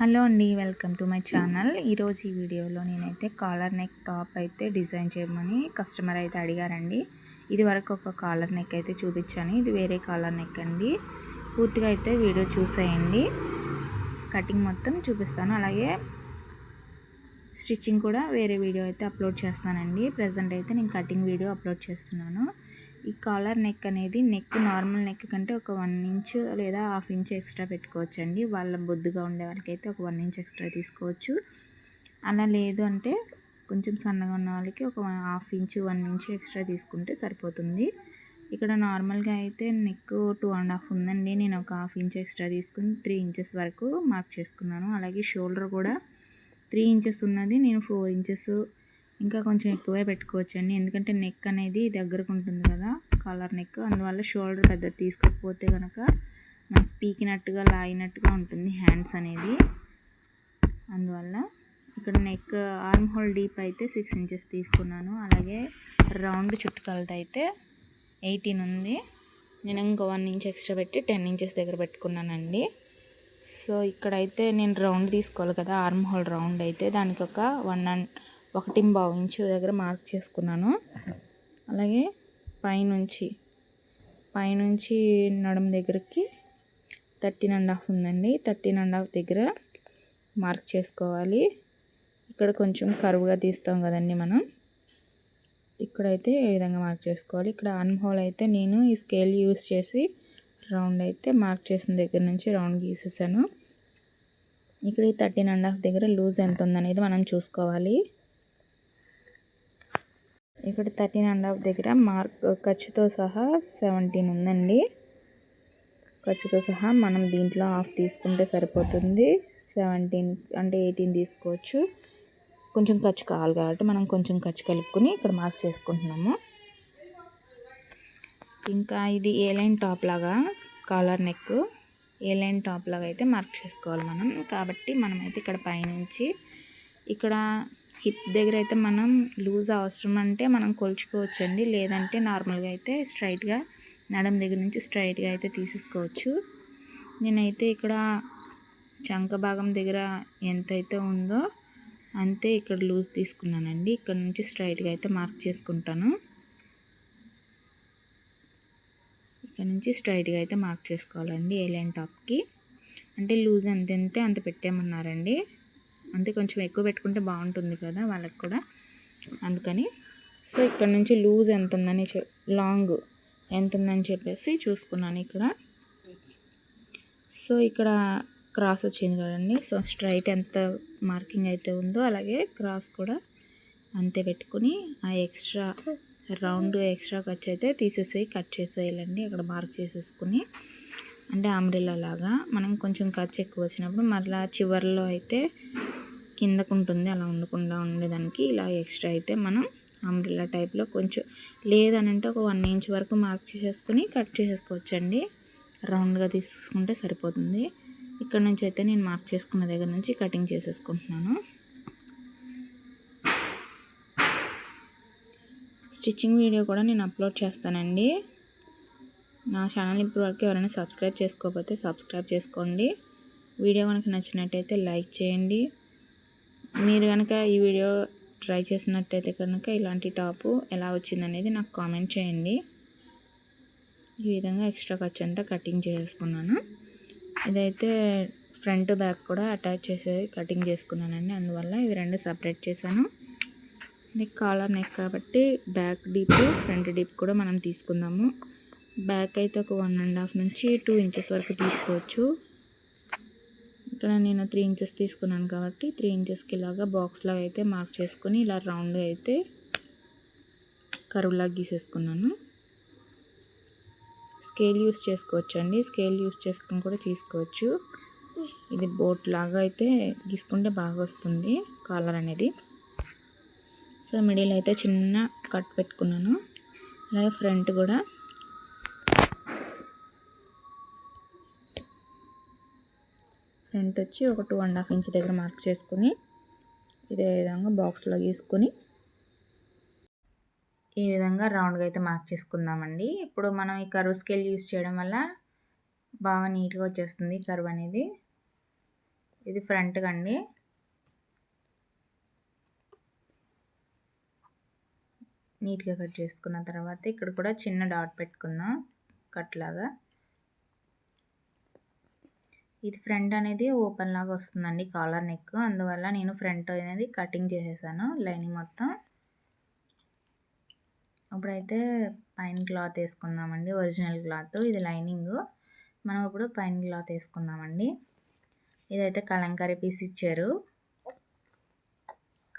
Hello అండి welcome to my channel. ఈరోజు ఈ వీడియోలో నేనైతే కాలర్ నెక్ టాప్ అయితే డిజైన్ చేయమని కస్టమర్ అయితే అడిగారండి. ఇది వరకు ఒక కాలర్ నెక్ అయితే చూపించాను. ఇది వేరే కాలర్ నెక్ అండి. పూర్తిగా అయితే వీడియో చూసేయండి. కటింగ్ మొత్తం చూపిస్తాను. అలాగే స్టిచ్చింగ్ కూడా వేరే వీడియో అయితే అప్లోడ్ చేస్తానండి. ప్రజెంట్ అయితే నేను కటింగ్ వీడియో అప్లోడ్ చేస్తున్నాను. ఈ కాలర్ నెక్ అనేది నెక్ నార్మల్ నెక్ కంటే ఒక వన్ ఇంచ్ లేదా హాఫ్ ఇంచ్ ఎక్స్ట్రా పెట్టుకోవచ్చండి. వాళ్ళ బొద్దుగా ఉండే వాళ్ళకైతే ఒక వన్ ఇంచ్ ఎక్స్ట్రా తీసుకోవచ్చు. అలా లేదు అంటే కొంచెం సన్నగా ఉన్న వాళ్ళకి ఒక half inch one inch extra తీసుకుంటే సరిపోతుంది. ఇక్కడ నార్మల్గా అయితే నెక్ టూ అండ్ హాఫ్ ఉందండి. నేను ఒక హాఫ్ ఇంచ్ ఎక్స్ట్రా తీసుకుని త్రీ ఇంచెస్ వరకు మార్క్ చేసుకున్నాను. అలాగే షోల్డర్ కూడా త్రీ ఇంచెస్ ఉన్నది. నేను ఫోర్ ఇంచెస్ ఇంకా కొంచెం ఎక్కువే పెట్టుకోవచ్చు అండి ఎందుకంటే నెక్ అనేది దగ్గరకు ఉంటుంది కదా కాలర్ నెక్ అందువల్ల షోల్డర్ పెద్ద తీసుకోకపోతే కనుక మనకి పీకినట్టుగా లాగినట్టుగా ఉంటుంది హ్యాండ్స్ అనేది. అందువల్ల ఇక్కడ నెక్ ఆర్మ్ హోల్ డీప్ అయితే సిక్స్ ఇంచెస్ తీసుకున్నాను. అలాగే రౌండ్ చుట్టుకలతో అయితే ఎయిటీన్ ఉంది. నేను ఇంకో వన్ ఇంచ్ ఎక్స్ట్రా పెట్టి టెన్ ఇంచెస్ దగ్గర పెట్టుకున్నానండి. సో ఇక్కడైతే నేను రౌండ్ తీసుకోవాలి కదా ఆర్మ్ హోల్ రౌండ్ అయితే. దానికి ఒక వన్ అండ్ ఒకటి బావు ఇంచు దగ్గర మార్క్ చేసుకున్నాను. అలాగే పైనుంచి పైనుంచి నడుం దగ్గరికి థర్టీన్ అండ్ హాఫ్ ఉందండి. థర్టీన్ అండ్ హాఫ్ దగ్గర మార్క్ చేసుకోవాలి. ఇక్కడ కొంచెం కరువుగా తీస్తాం కదండి మనం. ఇక్కడైతే ఏ విధంగా మార్క్ చేసుకోవాలి? ఇక్కడ ఆర్మ్ హోల్ అయితే నేను ఈ స్కేల్ యూస్ చేసి రౌండ్ అయితే మార్క్ చేసిన దగ్గర నుంచి రౌండ్ గీసేసాను. ఇక్కడ ఈ థర్టీన్ అండ్ హాఫ్ దగ్గర లూజ్ ఎంత ఉందనేది మనం చూసుకోవాలి. ఇక్కడ థర్టీన్ అండ్ హాఫ్ దగ్గర మార్క్ ఖర్చుతో సహా సెవెంటీన్ ఉందండి. ఖర్చుతో సహా మనం దీంట్లో హాఫ్ తీసుకుంటే సరిపోతుంది. సెవెంటీన్ అంటే ఎయిటీన్ తీసుకోవచ్చు. కొంచెం ఖర్చు కావాలి కాబట్టి మనం కొంచెం ఖర్చు కలుపుకొని ఇక్కడ మార్క్ చేసుకుంటున్నాము. ఇంకా ఇది ఏ లైన్ టాప్ లాగా collar neck. A line top లాగా అయితే మార్క్ చేసుకోవాలి మనం. కాబట్టి మనమైతే ఇక్కడ పైనుంచి ఇక్కడ హిప్ దగ్గర అయితే మనం లూజ్ అవసరం అంటే మనం కొలుచుకోవచ్చండి. లేదంటే నార్మల్గా అయితే స్ట్రైట్గా నడం దగ్గర నుంచి స్ట్రైట్గా అయితే తీసేసుకోవచ్చు. నేనైతే ఇక్కడ చంక భాగం దగ్గర ఎంతైతే ఉందో అంతే ఇక్కడ లూజ్ తీసుకున్నానండి. ఇక్కడ నుంచి స్ట్రైట్గా అయితే మార్క్ చేసుకుంటాను. ఇక్కడ నుంచి స్ట్రైట్గా అయితే మార్క్ చేసుకోవాలండి ఏ లైన్ టాప్కి. అంటే లూజ్ ఎంత ఉంటే అంత పెట్టామన్నారండి అంటే కొంచెం ఎక్కువ పెట్టుకుంటే బాగుంటుంది కదా వాళ్ళకి కూడా. అందుకని సో ఇక్కడ నుంచి లూజ్ ఎంత ఉందని లాంగ్ ఎంత ఉందని చెప్పేసి చూసుకున్నాను ఇక్కడ. సో ఇక్కడ క్రాస్ వచ్చింది కదండి. సో స్ట్రైట్ ఎంత మార్కింగ్ అయితే ఉందో అలాగే క్రాస్ కూడా అంతే పెట్టుకుని ఆ ఎక్స్ట్రా రౌండ్ ఎక్స్ట్రా ఖర్చు అయితే తీసేసి కట్ చేసేయాలండి. అక్కడ మార్క్ చేసేసుకుని. అంటే ఆమ్రిల్లా లాగా. మనం కొంచెం ఖర్చు ఎక్కువ వచ్చినప్పుడు మళ్ళీ చివరిలో అయితే కిందకు ఉంటుంది అలా ఉండకుండా ఉండేదానికి ఇలా ఎక్స్ట్రా అయితే మనం అంబ్రిల్లా టైప్లో కొంచెం లేదనంటే ఒక వన్ ఇంచ్ వరకు మార్క్ చేసేసుకుని కట్ చేసేసుకోవచ్చండి. రౌండ్గా తీసుకుంటే సరిపోతుంది. ఇక్కడ నుంచి అయితే నేను మార్క్ చేసుకున్న దగ్గర నుంచి కటింగ్ చేసేసుకుంటున్నాను. స్టిచ్చింగ్ వీడియో కూడా నేను అప్లోడ్ చేస్తానండి. నా ఛానల్ ఇప్పటివరకు ఎవరైనా సబ్స్క్రైబ్ చేసుకోకపోతే సబ్స్క్రైబ్ చేసుకోండి. వీడియో కనుక నచ్చినట్టయితే లైక్ చేయండి. మీరు కనుక ఈ వీడియో ట్రై చేసినట్టయితే కనుక ఇలాంటి టాపు ఎలా వచ్చిందనేది నాకు కామెంట్ చేయండి. ఈ విధంగా ఎక్స్ట్రా ఖర్చు అంతా కటింగ్ చేసుకున్నాను ఇదైతే ఫ్రంట్ బ్యాక్ కూడా అటాచ్ చేసేది కటింగ్ చేసుకున్నానండి. అందువల్ల ఇవి రెండు సపరేట్ చేశాను. నెక్ కాలర్ నెక్ కాబట్టి బ్యాక్ డీప్ ఫ్రంట్ డీప్ కూడా మనం తీసుకుందాము. బ్యాక్ అయితే ఒక వన్ అండ్ హాఫ్ నుంచి టూ ఇంచెస్ వరకు తీసుకోవచ్చు. ఇక్కడ నేను త్రీ ఇంచెస్ తీసుకున్నాను కాబట్టి త్రీ ఇంచెస్కి ఇలాగా బాక్స్ లాగా అయితే మార్క్ చేసుకొని ఇలా రౌండ్గా అయితే కరువులాగా గీసేసుకున్నాను. స్కేల్ యూస్ చేసుకోవచ్చు అండి. స్కేల్ యూస్ చేసుకుని కూడా తీసుకోవచ్చు. ఇది బోట్ లాగా అయితే గీసుకుంటే బాగా వస్తుంది కాలర్ అనేది. సో మిడిల్ అయితే చిన్న కట్ పెట్టుకున్నాను. అలాగే ఫ్రంట్ కూడా ఫ్రంట్ వచ్చి ఒక టూ అండ్ హాఫ్ ఇంచ్ దగ్గర మార్క్ చేసుకుని ఇదే విధంగా బాక్స్లో గీసుకొని ఈ విధంగా రౌండ్గా అయితే మార్క్ చేసుకుందామండి. ఇప్పుడు మనం ఈ కర్వ్ స్కేల్ యూస్ చేయడం వల్ల బాగా నీట్గా వచ్చేస్తుంది కర్వ్ అనేది. ఇది ఫ్రంట్ కండి నీట్గా కట్ చేసుకున్న తర్వాత ఇక్కడ కూడా చిన్న డాట్ పెట్టుకుందాం కట్లాగా ఇది ఫ్రంట్ అనేది ఓపెన్ లాగా వస్తుందండి కాలర్ నెక్. అందువల్ల నేను ఫ్రంట్ అనేది కటింగ్ చేసేసాను లైనింగ్ మొత్తం. ఇప్పుడైతే పైన క్లాత్ వేసుకుందామండి ఒరిజినల్ క్లాత్. ఇది లైనింగ్. మనం ఇప్పుడు పైన క్లాత్ వేసుకుందామండి. ఇదైతే కలంకారీ పీస్ ఇచ్చారు.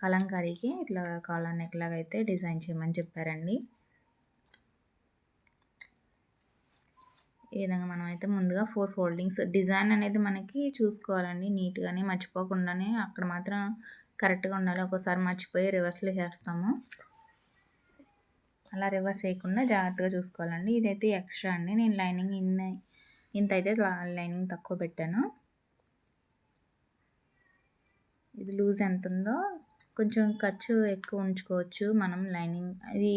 కలంకారీకి ఇట్లా కాలర్ నెక్ లాగా అయితే డిజైన్ చేయమని చెప్పారండి. ఈ విధంగా మనం అయితే ముందుగా ఫోర్ ఫోల్డింగ్స్. డిజైన్ అనేది మనకి చూసుకోవాలండి. నీట్గానే మర్చిపోకుండానే అక్కడ మాత్రం కరెక్ట్గా ఉండాలి. ఒకసారి మర్చిపోయి రివర్స్లో చేస్తాము. అలా రివర్స్ చేయకుండా జాగ్రత్తగా చూసుకోవాలండి. ఇదైతే ఎక్స్ట్రా అండి. నేను లైనింగ్ ఇన్ ఇంత అయితే లైనింగ్ తక్కువ పెట్టాను. ఇది లూజ్ ఎంత ఉందో కొంచెం ఖర్చు ఎక్కువ ఉంచుకోవచ్చు మనం లైనింగ్. అది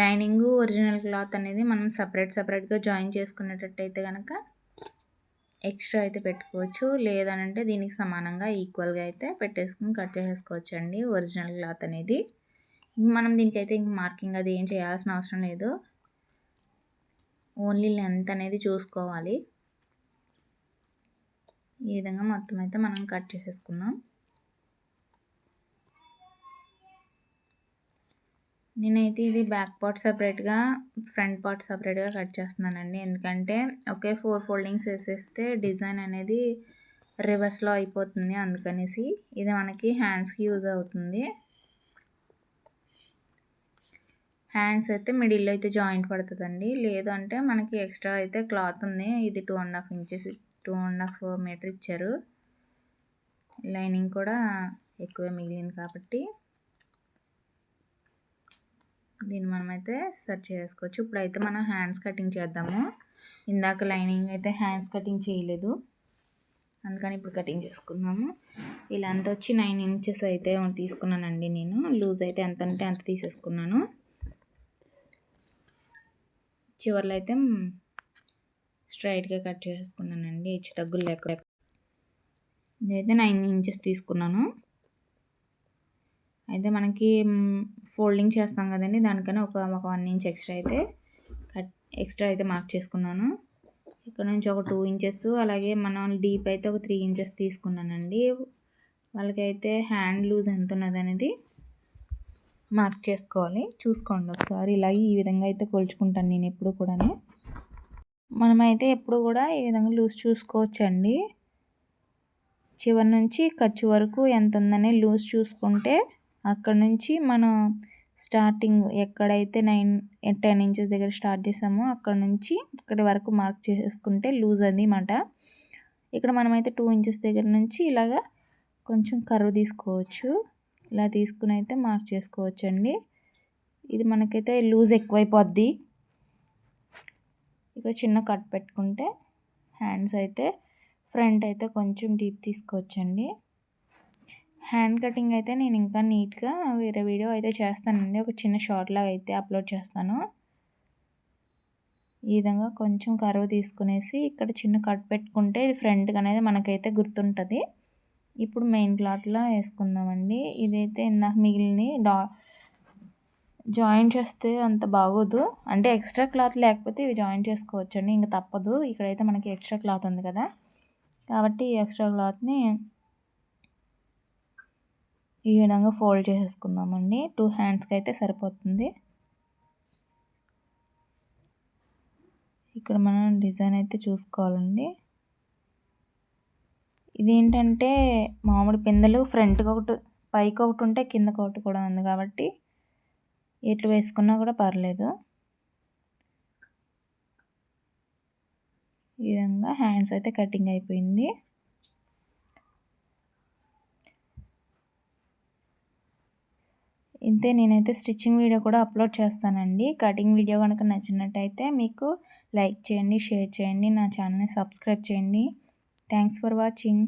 లైనింగ్ ఒరిజినల్ క్లాత్ అనేది మనం సపరేట్ సపరేట్గా జాయిన్ చేసుకునేటట్టయితే కనుక ఎక్స్ట్రా అయితే పెట్టుకోవచ్చు. లేదనంటే దీనికి సమానంగా ఈక్వల్గా అయితే పెట్టేసుకుని కట్ చేసేసుకోవచ్చు అండి ఒరిజినల్ క్లాత్ అనేది. మనం దీనికైతే ఇంక మార్కింగ్ అది ఏం చేయాల్సిన అవసరం లేదు. ఓన్లీ లెంత్ అనేది చూసుకోవాలి. ఈ విధంగా మొత్తం అయితే మనం కట్ చేసేసుకున్నాం. నేనైతే ఇది బ్యాక్ పార్ట్ సపరేట్గా ఫ్రంట్ పార్ట్ సపరేట్గా కట్ చేస్తున్నానండి. ఎందుకంటే ఒకే ఫోర్ ఫోల్డింగ్స్ వేసేస్తే డిజైన్ అనేది రివర్స్లో అయిపోతుంది అందుకనేసి ఇది మనకి హ్యాండ్స్కి యూజ్ అవుతుంది. హ్యాండ్స్ అయితే మిడిల్లో అయితే జాయింట్ పడుతుందండి. లేదు అంటే మనకి ఎక్స్ట్రా అయితే క్లాత్ ఉంది. ఇది two and half inches two and half metre ఇచ్చారు. లైనింగ్ కూడా ఎక్కువే మిగిలింది కాబట్టి. దీన్ని మనమైతే సెట్ చేసుకోవచ్చు. ఇప్పుడైతే మనం హ్యాండ్స్ కటింగ్ చేద్దాము. ఇందాక లైనింగ్ అయితే హ్యాండ్స్ కటింగ్ చేయలేదు. అందుకని ఇప్పుడు కటింగ్ చేసుకున్నాము ఇలా అంత వచ్చి నైన్ ఇంచెస్ అయితే తీసుకున్నానండి నేను. లూజ్ అయితే ఎంత అంటే అంత తీసేసుకున్నాను. చివర్లో అయితే స్ట్రైట్గా కట్ చేసుకున్నానండి. హెచ్చు తగ్గులు లేక ఇదైతే నైన్ ఇంచెస్ తీసుకున్నాను. అయితే మనకి ఫోల్డింగ్ చేస్తాం కదండి. దానికన్నా ఒక ఒక వన్ ఇంచ్ ఎక్స్ట్రా అయితే కట్ ఎక్స్ట్రా అయితే మార్క్ చేసుకున్నాను. ఇక్కడ నుంచి ఒక టూ ఇంచెస్ అలాగే మనం డీప్ అయితే ఒక త్రీ ఇంచెస్ తీసుకున్నానండి. వాళ్ళకైతే హ్యాండ్ లూజ్ ఎంత ఉన్నది అనేది మార్క్ చేసుకోవాలి. చూసుకోండి ఒకసారి. ఇలాగే ఈ విధంగా అయితే కొలుచుకుంటాను నేను ఎప్పుడు కూడా మనమైతే ఎప్పుడు కూడా ఈ విధంగా లూజ్ చూసుకోవచ్చండి. చివరి నుంచి ఖర్చు వరకు ఎంత ఉందని లూజ్ చూసుకుంటే అక్కడ నుంచి మనం స్టార్టింగ్ ఎక్కడైతే నైన్ టెన్ ఇంచెస్ దగ్గర స్టార్ట్ చేసామో అక్కడ నుంచి ఇక్కడి వరకు మార్క్ చేసుకుంటే లూజ్ మాట ఇక్కడ మనమైతే టూ ఇంచెస్ దగ్గర నుంచి ఇలాగా కొంచెం కర్వ్ తీసుకోవచ్చు. ఇలా తీసుకుని అయితే మార్క్ చేసుకోవచ్చండి. ఇది మనకైతే లూజ్ ఎక్కువైపోద్ది. ఇక్కడ చిన్న కట్ పెట్టుకుంటే హ్యాండ్స్ అయితే ఫ్రంట్ అయితే కొంచెం డీప్ తీసుకోవచ్చండి. హ్యాండ్ కటింగ్ అయితే నేను ఇంకా నీట్గా వేరే వీడియో అయితే చేస్తానండి. ఒక చిన్న షార్ట్ లాగా అయితే అప్లోడ్ చేస్తాను. ఈ విధంగా కొంచెం కరువు తీసుకునేసి ఇక్కడ చిన్న కట్ పెట్టుకుంటే ఇది ఫ్రంట్గా అనేది మనకైతే గుర్తుంటుంది. ఇప్పుడు మెయిన్ క్లాత్లో వేసుకుందామండి. ఇదైతే ఇందాక మిగిలిని డా జాయిన్ చేస్తే అంత బాగోదు. అంటే ఎక్స్ట్రా క్లాత్ లేకపోతే ఇవి జాయిన్ చేసుకోవచ్చండి. ఇంకా తప్పదు. ఇక్కడైతే మనకి ఎక్స్ట్రా క్లాత్ ఉంది కదా. కాబట్టి ఈ ఎక్స్ట్రా క్లాత్ని ఈ విధంగా ఫోల్డ్ చేసేసుకుందామండి. టూ హ్యాండ్స్కి అయితే సరిపోతుంది. ఇక్కడ మనం డిజైన్ అయితే చూసుకోవాలండి. ఇదేంటంటే మామిడి పిందెలు ఫ్రంట్కి ఒకటి పైకి ఒకటి ఉంటే కిందకి ఒకటి కూడా ఉంది కాబట్టి ఎట్లు వేసుకున్నా కూడా పర్లేదు. ఈ విధంగా హ్యాండ్స్ అయితే కటింగ్ అయిపోయింది. ఇంతే నేనైతే స్టిచ్చింగ్ వీడియో కూడా అప్లోడ్ చేస్తానండి. కటింగ్ వీడియో కనుక నచ్చినట్టయితే మీకు లైక్ చేయండి షేర్ చేయండి నా ఛానల్ని సబ్స్క్రైబ్ చేయండి. Thanks for watching.